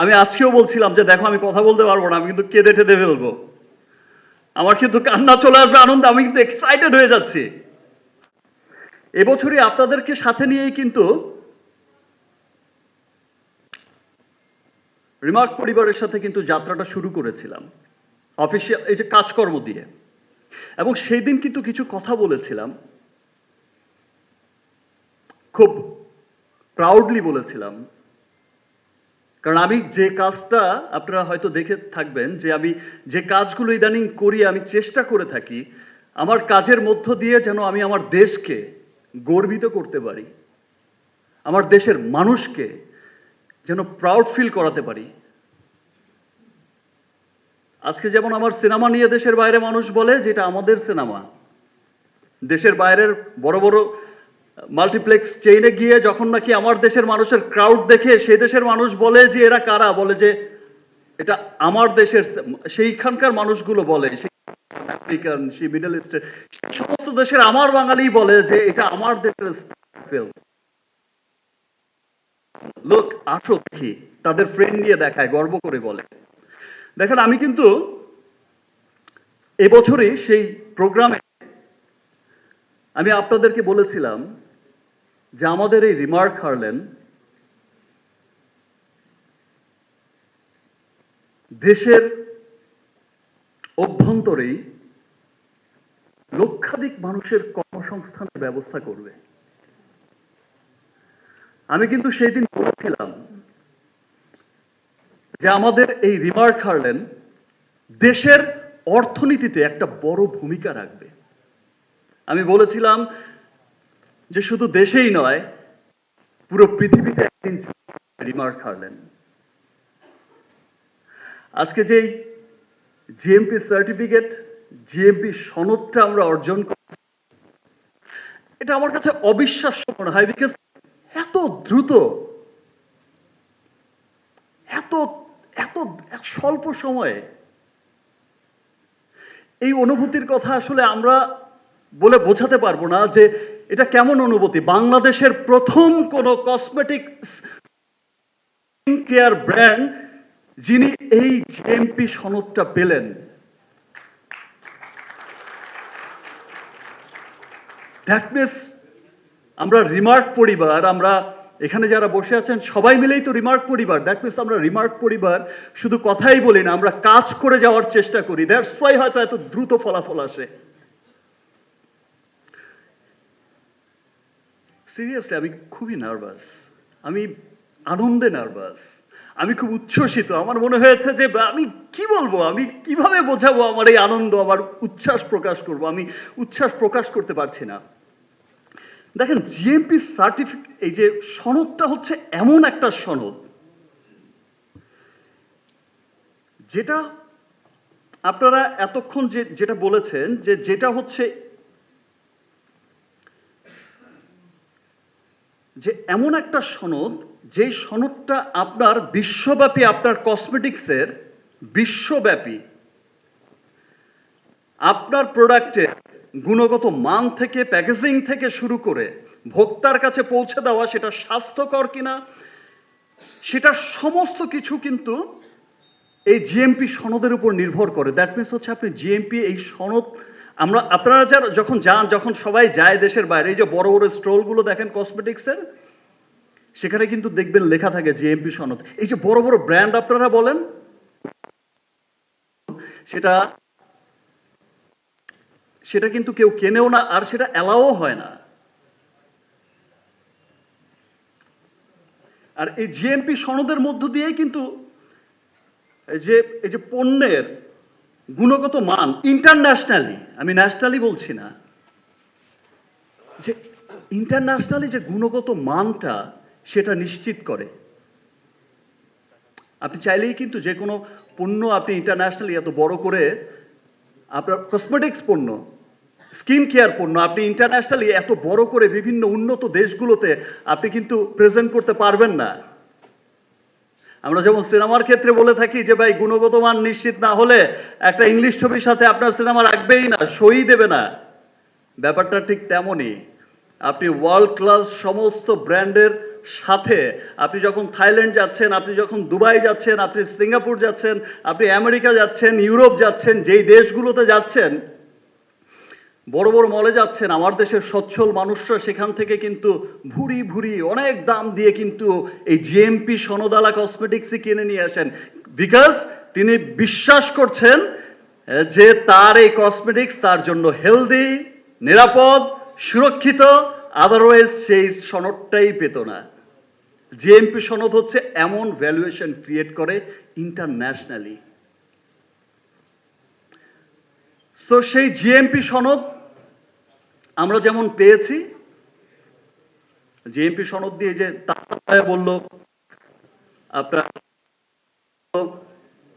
আমি আজকেও বলছিলাম যে দেখো, আমি কথা বলতে পারব না, আমি কিন্তু কেঁদে টেঁদে ফেলব। আমার কিন্তু কান্না চলে আসবে, আনন্দ আমি কিন্তু এক্সাইটেড হয়ে যাচ্ছি। এবছরই আপনাদেরকে সাথে নিয়েই কিন্তু রিমার্ক পরিবারের সাথে কিন্তু যাত্রাটা শুরু করেছিলাম অফিসিয়াল এই যে কাজকর্ম দিয়ে। এবং সেই দিন কিন্তু কিছু কথা বলেছিলাম। খুব প্রাউডলি বলেছিলাম। কারণ আমি যে কাজটা আপনারা হয়তো দেখে থাকবেন যে আমি যে কাজগুলো ইদানিং করি, আমি চেষ্টা করে থাকি, আমার কাজের মধ্য দিয়ে যেন আমি আমার দেশকে গর্বিত করতে পারি, আমার দেশের মানুষকে যেন প্রাউড ফিল করাতে পারি। আজকে যেমন আমার সিনেমা নিয়ে দেশের বাইরে মানুষ বলে, যেটা আমাদের সিনেমা, দেশের বাইরের বড় বড় মাল্টিপ্লেক্স চেইনে গিয়ে যখন নাকি আমার দেশের মানুষের ক্রাউড দেখে সেই দেশের মানুষ বলে যে এরা কারা, বলে যে এটা আমার দেশের সেইখানকার মানুষগুলো বলে আফ্রিকান মিডল ইস্টের সমস্ত দেশের আমার বাঙালি বলে যে এটা আমার দেশের ফিল্ম লোক আসো দেখি, তাদের ফ্রেন্ড নিয়ে দেখায়, গর্ব করে বলে। দেখেন, আমি কিন্তু এবছরই সেই প্রোগ্রামে আমি আপনাদেরকে বলেছিলাম যে আমাদের এই রিমার্ক হারলেন, দেশের অভ্যন্তরেই লক্ষাধিক মানুষের কর্মসংস্থানের ব্যবস্থা করবে। আমি কিন্তু সেই দিন বলেছিলাম যে আমাদের এই রিমার্ক হারলেন, দেশের অর্থনীতিতে একটা বড় ভূমিকা রাখবে। আমি বলেছিলাম যে শুধু দেশেই নয়, পুরো পৃথিবীতে একদিন রিমার্ক হারলেন। আজকে যেই জিএমপি সার্টিফিকেট জিএমপি সনদটা আমরা অর্জন করছি এটা আমার কাছে অবিশ্বাস্য মনে হয় বিকজ এত দ্রুত, এত এত স্বল্প সময়ে এই অনুভূতির কথা আসলে আমরা বলে বোঝাতে পারব না যে এটা কেমন অনুভূতি? বাংলাদেশের প্রথম কোন কসমেটিক কেয়ার ব্র্যান্ড যিনি এই জিএমপি সনদটা পেলেন। আমরা রিমার্ক পরিবার, আমরা এখানে যারা বসে আছেন, সবাই মিলেই তো রিমার্ক পরিবার। দ্যাট মিনস আমরা রিমার্ক পরিবার, শুধু কথাই বলি না, আমরা কাজ করে যাওয়ার চেষ্টা করি। দ্যাটস ওয়াই হয়তো এত দ্রুত ফলাফল আসে। সিরিয়াসলি আমি খুবই নার্ভাস আমি আনন্দে নার্ভাস আমি খুব উচ্ছ্বসিত। আমার মনে হয়েছে যে আমি কি বলব? আমি কীভাবে বোঝাবো আমার এই আনন্দ, আমার উচ্ছ্বাস প্রকাশ করব? আমি উচ্ছ্বাস প্রকাশ করতে পারছি না। দেখেন জিএমপি সার্টিফিকেট এই যে সনদটা হচ্ছে এমন একটা সনদ। যেটা আপনারা এতক্ষণ যে, যেটা বলেছেন যে, যেটা হচ্ছে যে এমন একটা সনদ, যেই সনদটা আপনার বিশ্বব্যাপী, আপনার কসমেটিক্সের বিশ্বব্যাপী। আপনার প্রোডাক্টের গুণগত মান থেকে প্যাকেজিং থেকে শুরু করে ভোক্তার কাছে পৌঁছে দেওয়া সেটা স্বাস্থ্যকর কিনা, সেটা সমস্ত কিছু কিন্তু এই জিএমপি সনদের উপর নির্ভর করে। দ্যাট মিনস হচ্ছে আপনি জিএমপি এই সনদ আমরা, আপনারা যারা যখন যান, যখন সবাই যায় দেশের বাইরে, এই যে বড় বড় স্টলগুলো দেখেন কসমেটিক্সের সেখানে কিন্তু দেখবেন লেখা থাকে জিএমপি সনদ। এই যে বড় বড় ব্র্যান্ড আপনারা বলেন, সেটা সেটা কিন্তু কেউ কেনেও না, আর সেটা অ্যালাও হয় না। আর এই জিএমপি সনদের মধ্য দিয়ে কিন্তু, এই যে এই যে পণ্যের গুণগত মান ইন্টারন্যাশনালি আমি ন্যাশনালি বলছি না, যে ইন্টারন্যাশনালি যে গুণগত মানটা সেটা নিশ্চিত করে। আপনি চাইলেই কিন্তু যে কোনো পণ্য আপনি ইন্টারন্যাশনালি এত বড় করে, আপনার কসমেটিক্স পণ্য স্কিন কেয়ার পণ্য, আপনি ইন্টারন্যাশনালি এত বড় করে বিভিন্ন উন্নত দেশগুলোতে আপনি কিন্তু প্রেজেন্ট করতে পারবেন না। আমরা যেমন সিনেমার ক্ষেত্রে বলে থাকি যে, ভাই, গুণগত মান নিশ্চিত না হলে একটা ইংলিশ ছবির সাথে আপনার সিনেমা রাখবেই না সই দেবে না। ব্যাপারটা ঠিক তেমনই। আপনি ওয়ার্ল্ড ক্লাস সমস্ত ব্র্যান্ডের সাথে আপনি যখন থাইল্যান্ড যাচ্ছেন, আপনি যখন দুবাই যাচ্ছেন, আপনি সিঙ্গাপুর যাচ্ছেন, আপনি আমেরিকা যাচ্ছেন, ইউরোপ যাচ্ছেন, যেই দেশগুলোতে যাচ্ছেন বড় বড় মলে যাচ্ছেন আমার দেশের সচ্ছল মানুষরা, সেখান থেকে কিন্তু ভুরি ভুরি অনেক দাম দিয়ে কিন্তু এই জিএমপি সনদালা কসমেটিক্সই কিনে নিয়ে আসেন। বিকজ তিনি বিশ্বাস করছেন যে তার এই কসমেটিক্স তার জন্য হেলদি নিরাপদ, সুরক্ষিত আদারওয়াইজ সেই সনদটাই পেত না। জিএমপি সনদ হচ্ছে এমন ভ্যালুয়েশন ক্রিয়েট করে ইন্টারন্যাশনালি তো সেই জিএমপি সনদ আমরা যেমন পেয়েছি জিএমপি সনদ দিয়ে যে বলল, আপনার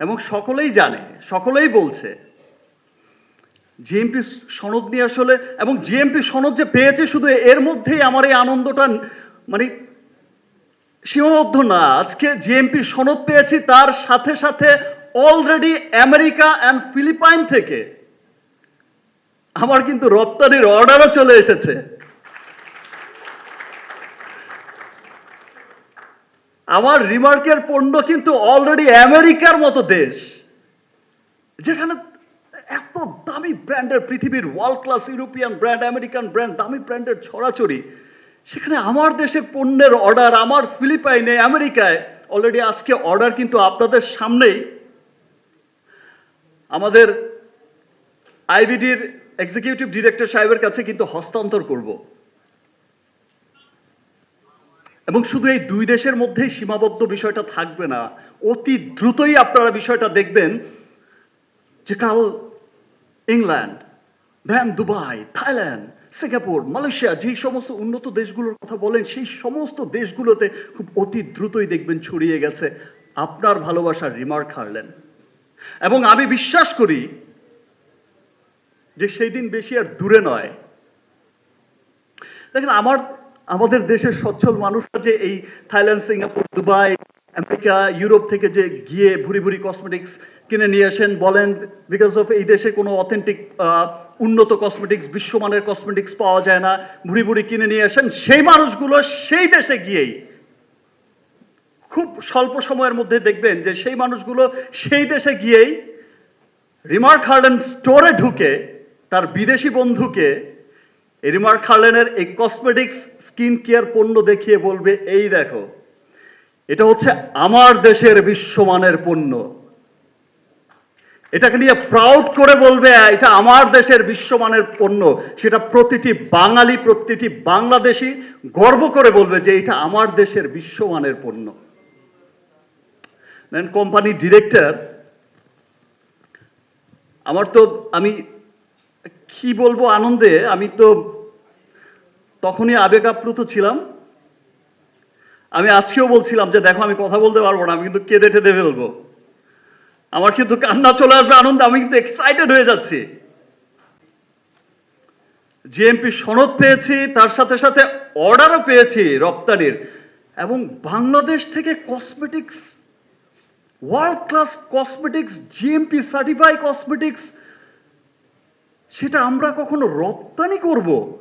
এবং সকলেই জানে, সকলেই বলছে জিএমপি সনদ নিয়ে আসলে, এবং জিএমপি সনদ যে পেয়েছে শুধু এর মধ্যেই আমার এই আনন্দটা মানে সীমাবদ্ধ না। আজকে জিএমপি সনদ পেয়েছি, তার সাথে সাথে অলরেডি আমেরিকা অ্যান্ড ফিলিপাইন থেকে আমার কিন্তু রপ্তানির অর্ডারও চলে এসেছে। আমার রিমার্কের পণ্য কিন্তু অলরেডি আমেরিকার মতো দেশ, যেখানে এত দামি ব্র্যান্ডের পৃথিবীর world class European brand American brand দামি ব্র্যান্ডের ছড়াছড়ি, সেখানে আমার দেশে পণ্যের অর্ডার আমার ফিলিপাইনে, আমেরিকায় অলরেডি আজকে অর্ডার কিন্তু আপনাদের সামনেই। আমাদের আইবিডির এক্সিকিউটিভ ডিরেক্টর সাহেবের কাছে কিন্তু হস্তান্তর করব। এবং শুধু এই দুই দেশের মধ্যেই সীমাবদ্ধ বিষয়টা থাকবে না, অতি দ্রুতই আপনারা বিষয়টা দেখবেন যে কাল England, then Dubai, Thailand, Singapore, Malaysia যেই সমস্ত উন্নত দেশগুলোর কথা বলেন, সেই সমস্ত দেশগুলোতে খুব অতি দ্রুতই দেখবেন ছড়িয়ে গেছে। আপনার ভালোবাসার রিমার্ক হারলেন। এবং আমি বিশ্বাস করি যে সেই দিন বেশি আর দূরে নয়। দেখেন, আমার, আমাদের দেশের সচ্ছল মানুষরা যে এই Thailand, Singapore, Dubai, America, Europe থেকে যে গিয়ে ভুরি ভুরি কসমেটিক্স কিনে নিয়ে আসেন, বলেন বিকজ অফ এই দেশে কোনো অথেন্টিক উন্নত কসমেটিক্স বিশ্বমানের কসমেটিক্স পাওয়া যায় না, ভুরি ভুরি কিনে নিয়ে আসেন, সেই মানুষগুলো সেই দেশে গিয়েই খুব স্বল্প সময়ের মধ্যে দেখবেন যে সেই মানুষগুলো সেই দেশে গিয়েই রিমার্ক হার্ডেন স্টোরে ঢুকে তার বিদেশি বন্ধুকে এই রিমার্ক হার্লেনের এই কসমেটিক্স স্কিন কেয়ার পণ্য দেখিয়ে বলবে, এই দেখো, এটা হচ্ছে আমার দেশের বিশ্বমানের পণ্য। এটাকে নিয়ে প্রাউড করে বলবে এটা আমার দেশের বিশ্বমানের পণ্য। সেটা প্রতিটি বাঙালি, প্রতিটি বাংলাদেশি গর্ব করে বলবে যে এটা আমার দেশের বিশ্বমানের পণ্য। কোম্পানি ডিরেক্টর আমার তো আমি কি বলব আনন্দে? আমি তো তখনই আবেগ আপ্লুত ছিলাম। আমি আজকেও বলছিলাম যে, দেখো, আমি কথা বলতে পারব না, আমি কিন্তু কেঁদে টেঁদে ফেলব। আমার কিন্তু কান্না চলে আসবে, আনন্দে, আমি কিন্তু এক্সাইটেড হয়ে যাচ্ছি। জিএমপি সনদ পেয়েছি, তার সাথে সাথে অর্ডারও পেয়েছি রপ্তানির। এবং বাংলাদেশ থেকে cosmetics world class cosmetics GMP certify cosmetics সেটা আমরা কখনো রপ্তানি করব?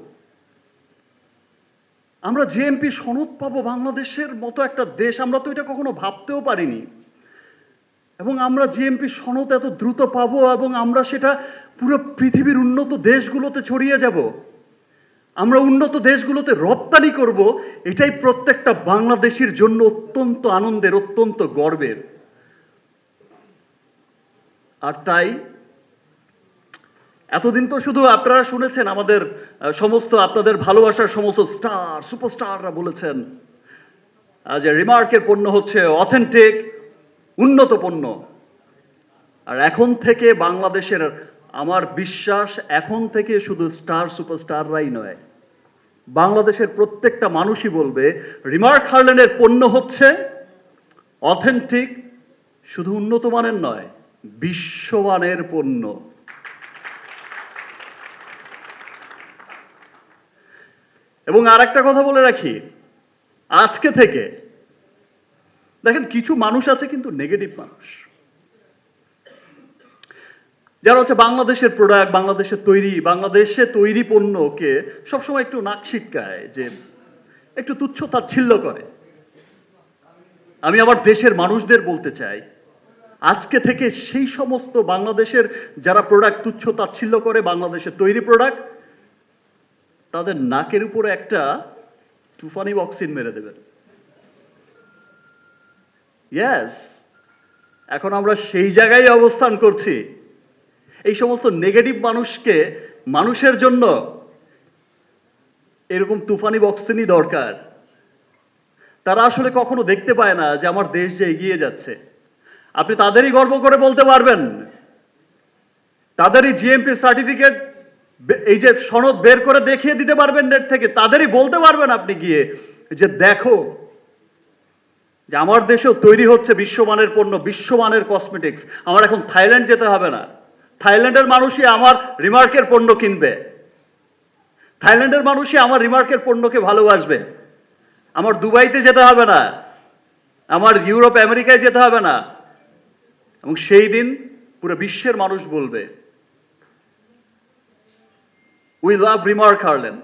আমরা জিএমপি সনদ পাবো বাংলাদেশের মতো একটা দেশ, আমরা তো এটা কখনো ভাবতেও পারিনি। এবং আমরা জিএমপি সনদ এত দ্রুত পাবো এবং আমরা সেটা পুরো পৃথিবীর উন্নত দেশগুলোতে ছড়িয়ে যাব। আমরা উন্নত দেশগুলোতে রপ্তানি করব, এটাই প্রত্যেকটা বাংলাদেশির জন্য অত্যন্ত আনন্দের, অত্যন্ত গর্বের। আর তাই এতদিন তো শুধু আপনারা শুনেছেন আমাদের সমস্ত আপনাদের ভালোবাসার সমস্ত স্টার, সুপারস্টাররা বলেছেন যে রিমার্কের পণ্য হচ্ছে অথেন্টিক, উন্নত পণ্য। আর এখন থেকে বাংলাদেশের, আমার বিশ্বাস, এখন থেকে শুধু স্টার, সুপারস্টাররাই নয়, বাংলাদেশের প্রত্যেকটা মানুষই বলবে, রিমার্ক হার্লেনের পণ্য হচ্ছে অথেন্টিক, শুধু উন্নত মানের নয়, বিশ্বমানের পণ্য। এবং আর একটা কথা বলে রাখি, আজকে থেকে, দেখেন, কিছু মানুষ আছে কিন্তু নেগেটিভ মানুষ। যারা হচ্ছে বাংলাদেশের প্রোডাক্ট বাংলাদেশের তৈরি, বাংলাদেশে তৈরি পণ্যকে সবসময় একটু নাক শিটকায় যে একটু তুচ্ছ তাচ্ছিল্য করে। আমি আমার দেশের মানুষদের বলতে চাই, আজকে থেকে সেই সমস্ত বাংলাদেশের যারা প্রোডাক্ট তুচ্ছ তাচ্ছিল্য করে, বাংলাদেশের তৈরি প্রোডাক্ট তাদের নাকের উপরে একটা তুফানি বক্সিন মেরে দেবেন ইয়াস এখন আমরা সেই জায়গায় অবস্থান করছি। এই সমস্ত নেগেটিভ মানুষকে, মানুষের জন্য এরকম তুফানি বক্সিনই দরকার। তারা আসলে কখনো দেখতে পায় না যে আমার দেশ যে এগিয়ে যাচ্ছে। আপনি তাদেরই গর্ব করে বলতে পারবেন। তাদেরই জিএমপি সার্টিফিকেট এই যে সনদ বের করে দেখিয়ে দিতে পারবেন নেট থেকে, তাদেরই বলতে পারবেন আপনি গিয়ে যে দেখো যে আমার দেশেও তৈরি হচ্ছে বিশ্বমানের পণ্য, বিশ্বমানের কসমেটিক্স আমার এখন থাইল্যান্ড যেতে হবে না। থাইল্যান্ডের মানুষই আমার রিমার্কের পণ্য কিনবে। থাইল্যান্ডের মানুষই আমার রিমার্কের পণ্যকে ভালোবাসবে। আমার দুবাইতে যেতে হবে না। আমার ইউরোপ, আমেরিকায় যেতে হবে না। এবং সেই দিন পুরো বিশ্বের মানুষ বলবে উই লাভ রিমার্ক হারলেন